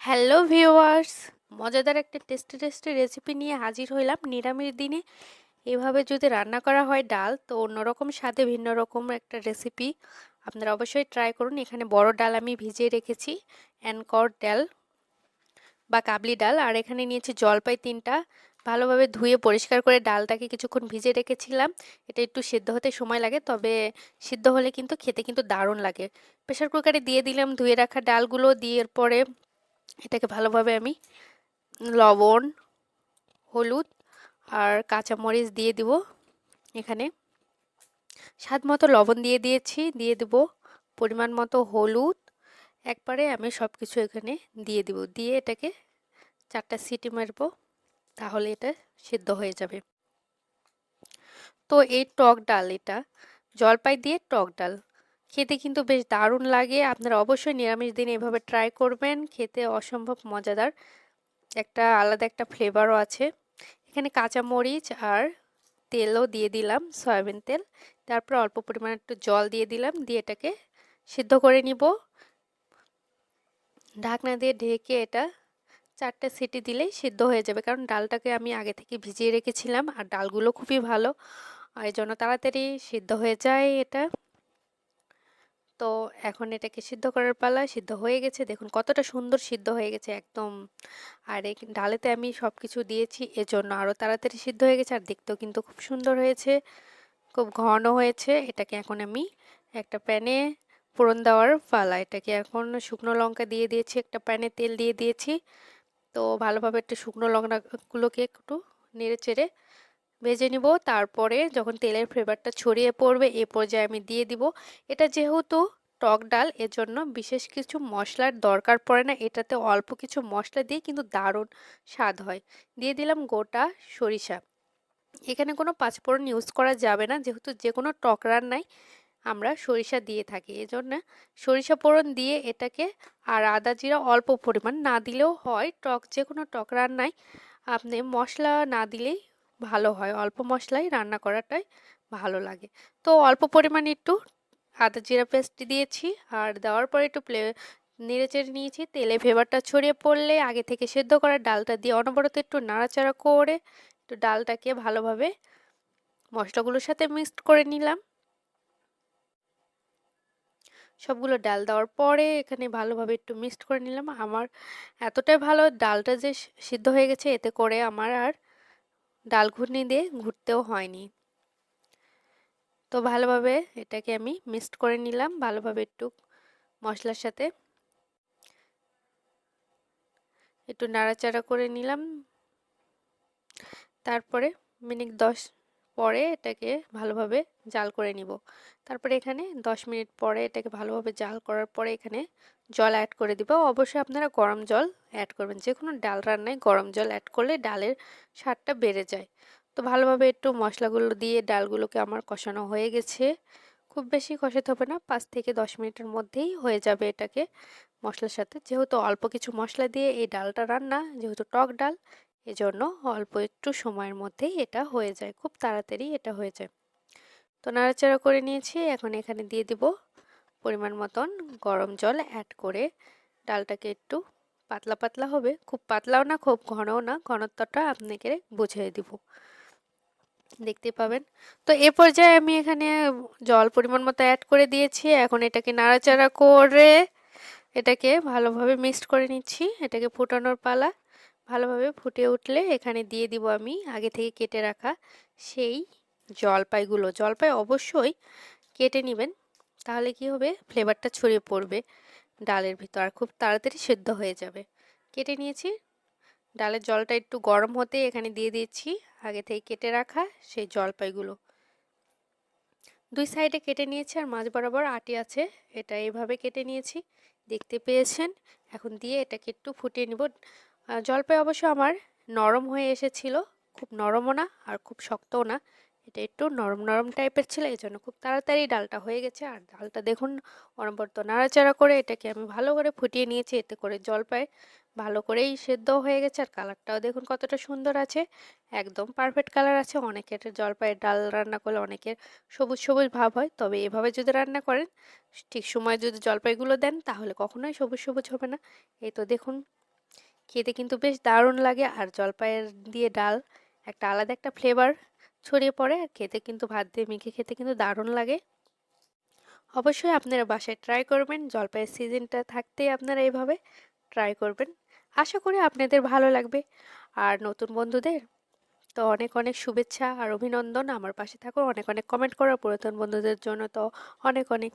Hello viewers, মজাদার একটা tasty tasty recipe নিয়ে হাজির হইলাম নিরামিষ দিনে। এভাবে যদি রান্না করা হয় ডাল, তো অন্যরকম স্বাদে ভিন্ন রকম একটা রেসিপি। আপনারা অবশ্যই ট্রাই করুন। এখানে বড় ডাল আমি ভিজিয়ে রেখেছি, অ্যানকর ডাল বা কাবলি ডাল। আর এখানে নিয়েছি জলপাই তিনটা। ভালোভাবে ধুয়ে পরিষ্কার করে ডালটাকে কিছুক্ষণ ভিজে রেখেছিলাম। এটা একটু সিদ্ধ হতে সময় লাগে, তবে সিদ্ধ হলে কিন্তু খেতে কিন্তু দারুণ লাগে। প্রেশার কুকারে দিয়ে দিলাম ধুয়ে রাখা ডালগুলো, দিয়ে পরে এটাকে ভালোভাবে আমি লবণ, হলুদ আর কাঁচামরিচ দিয়ে দিব। এখানে স্বাদ মতো লবণ দিয়ে দিয়েছি, দিয়ে দেব পরিমাণ মতো হলুদ। একবারে আমি সব কিছু এখানে দিয়ে দিব। দিয়ে এটাকে চারটা সিটি মারবো, তাহলে এটা সিদ্ধ হয়ে যাবে। তো এই টক ডাল এটা, জলপাই দিয়ে টক ডাল। খেতে কিন্তু বেশ দারুণ লাগে। আপনারা অবশ্যই নিরামিষ দিন এভাবে ট্রাই করবেন। খেতে অসম্ভব মজাদার। একটা আলাদা একটা ফ্লেভারও আছে। এখানে কাঁচা মরিচ আর তেলও দিয়ে দিলাম, সয়াবিন তেল। তারপর অল্প পরিমাণে একটু জল দিয়ে দিলাম, দিয়ে এটাকে সিদ্ধ করে নিব। ঢাকনা দিয়ে ঢেকে এটা চারটে সিটি দিলেই সিদ্ধ হয়ে যাবে। কারণ ডালটাকে আমি আগে থেকে ভিজিয়ে রেখেছিলাম আর ডালগুলো খুবই ভালো। এই জন্য তাড়াতাড়ি সিদ্ধ হয়ে যায় এটা। তো এখন এটাকে সিদ্ধ করার পালা, সিদ্ধ হয়ে গেছে। দেখুন কতটা সুন্দর সিদ্ধ হয়ে গেছে একদম। আর এই ডালেতে আমি সব কিছু দিয়েছি, এজন্য আরও তাড়াতাড়ি সিদ্ধ হয়ে গেছে। আর দেখতেও কিন্তু খুব সুন্দর হয়েছে, খুব ঘন হয়েছে। এটাকে এখন আমি একটা প্যানে ফোড়ন দেওয়ার পালা, এটাকে এখন শুকনো লঙ্কা দিয়ে দিয়েছি, একটা প্যানে তেল দিয়ে দিয়েছি। তো ভালোভাবে একটু শুকনো লঙ্কাগুলোকে একটু নেড়ে চেড়ে ভেজে নিব। তারপরে যখন তেলের ফ্লেভারটা ছড়িয়ে পড়বে, এ পর্যায়ে আমি দিয়ে দিব। এটা যেহেতু টক ডাল, এজন্য বিশেষ কিছু মশলার দরকার পড়ে না। এটাতে অল্প কিছু মশলা দিয়ে কিন্তু দারুণ স্বাদ হয়। দিয়ে দিলাম গোটা সরিষা। এখানে কোনো পাঁচফোড়ন ইউজ করা যাবে না। যেহেতু যে কোনো টক রান্নায় আমরা সরিষা দিয়ে থাকি। এজন্য সরিষা ফোড়ন দিয়ে এটাকে আর আদা জিরা অল্প পরিমাণ না দিলেও হয়। টক যে কোনো টক রান্নায় আপনি মশলা না দিলেই ভালো হয়। অল্প মশলাই রান্না করাটাই ভালো লাগে। তো অল্প পরিমাণে একটু আদা, জিরা পেস্ট দিয়েছি আর দেওয়ার পরে একটু প্লে, নেড়ে চেড়ে নিয়েছি। তেলে ফেভারটা ছড়িয়ে পড়লে আগে থেকে সেদ্ধ করা ডালটা দিয়ে অনবরত একটু নাড়াচাড়া করে একটু ডালটাকে ভালোভাবে মশলাগুলোর সাথে মিক্সড করে নিলাম। সবগুলো ডাল দেওয়ার পরে এখানে ভালোভাবে একটু মিক্সড করে নিলাম। আমার এতটাই ভালো ডালটা যে সিদ্ধ হয়ে গেছে, এতে করে আমার আর ডাল ঘুটনি দিয়ে ঘুরতেও হয়নি। তো ভালোভাবে এটাকে আমি মিক্সড করে নিলাম, ভালোভাবে একটু মশলার সাথে একটু নাড়াচাড়া করে নিলাম। তারপরে মিনিট দশ পরে এটাকে ভালোভাবে জাল করে নিব। তারপরে এখানে 10 মিনিট পরে এটাকে ভালোভাবে জাল করার পরে এখানে জল অ্যাড করে দিব। অবশ্যই আপনারা গরম জল অ্যাড করবেন। যে কোনো ডাল রান্নায় গরম জল অ্যাড করলে ডালের স্বাদটা বেড়ে যায়। তো ভালোভাবে একটু মশলাগুলো দিয়ে ডালগুলোকে আমার কষানো হয়ে গেছে। খুব বেশি কষাতে হবে না, পাঁচ থেকে দশ মিনিটের মধ্যেই হয়ে যাবে এটাকে মশলার সাথে। যেহেতু অল্প কিছু মশলা দিয়ে এই ডালটা রান্না, যেহেতু টক ডাল এজন্য অল্প একটু সময়ের মধ্যেই এটা হয়ে যায়। খুব তাড়াতাড়ি এটা হয়ে যায়। তো নাড়াচাড়া করে নিয়েছি, এখন এখানে দিয়ে দিব পরিমাণ মতন গরম জল অ্যাড করে ডালটাকে একটু পাতলা পাতলা হবে। খুব পাতলাও না, খুব ঘনও না, ঘনত্বটা আপনাকে বুঝিয়ে দিব। দেখতে পাবেন। তো এ পর্যায়ে আমি এখানে জল পরিমাণ মতো অ্যাড করে দিয়েছি। এখন এটাকে নাড়াচাড়া করে এটাকে ভালোভাবে মিক্সড করে নিচ্ছি। এটাকে ফুটানোর পালা। ভালোভাবে ফুটে উঠলে এখানে দিয়ে দিব আমি আগে থেকে কেটে রাখা সেই জলপাইগুলো। জলপাই অবশ্যই কেটে নেবেন, তাহলে কি হবে? ফ্লেভারটা ছড়িয়ে পড়বে ডালের ভিতর আর খুব তাড়াতাড়ি সেদ্ধ হয়ে যাবে। কেটে নিয়েছি। ডালের জলটা একটু গরম হতে এখানে দিয়ে দিয়েছি আগে থেকে কেটে রাখা সেই জলপাইগুলো। দুই সাইডে কেটে নিয়েছি আর মাঝ বরাবর আটি আছে, এটা এভাবে কেটে নিয়েছি। দেখতে পেয়েছেন? এখন দিয়ে এটাকে একটু ফুটিয়ে নিব। জলপাই অবশ্য আমার নরম হয়ে এসেছিল। খুব নরমও না আর খুব শক্তও না। এটা একটু নরম নরম টাইপের ছিল এই জন্য খুব তাড়াতাড়ি ডালটা হয়ে গেছে। আর ডালটা দেখুন, অনবরত নাড়াচাড়া করে এটাকে আমি ভালো করে ফুটিয়ে নিয়েছি, এতে করে জলপাই ভালো করেই সেদ্ধ হয়ে গেছে। আর কালারটাও দেখুন কতটা সুন্দর আছে। একদম পারফেক্ট কালার আছে। অনেকের জলপাইয়ের ডাল রান্না করলে অনেকের সবুজ সবুজ ভাব হয়। তবে এভাবে যদি রান্না করেন, ঠিক সময় যদি জলপাইগুলো দেন, তাহলে কখনোই সবুজ সবুজ হবে না। এই তো দেখুন খেতে কিন্তু বেশ দারুণ লাগে। আর জলপাইয়ের দিয়ে ডাল, একটা আলাদা একটা ফ্লেভার ছড়িয়ে পড়ে। আর খেতে কিন্তু, ভাত দিয়ে মেখে খেতে কিন্তু দারুণ লাগে। অবশ্যই আপনারা বাসায় ট্রাই করবেন। জলপাইয়ের সিজনটা থাকতেই আপনারা এইভাবে ট্রাই করবেন। আশা করি আপনাদের ভালো লাগবে। আর নতুন বন্ধুদের তো অনেক অনেক শুভেচ্ছা আর অভিনন্দন। আমার পাশে থাকো, অনেক অনেক কমেন্ট করো। পুরাতন বন্ধুদের জন্য তো অনেক অনেক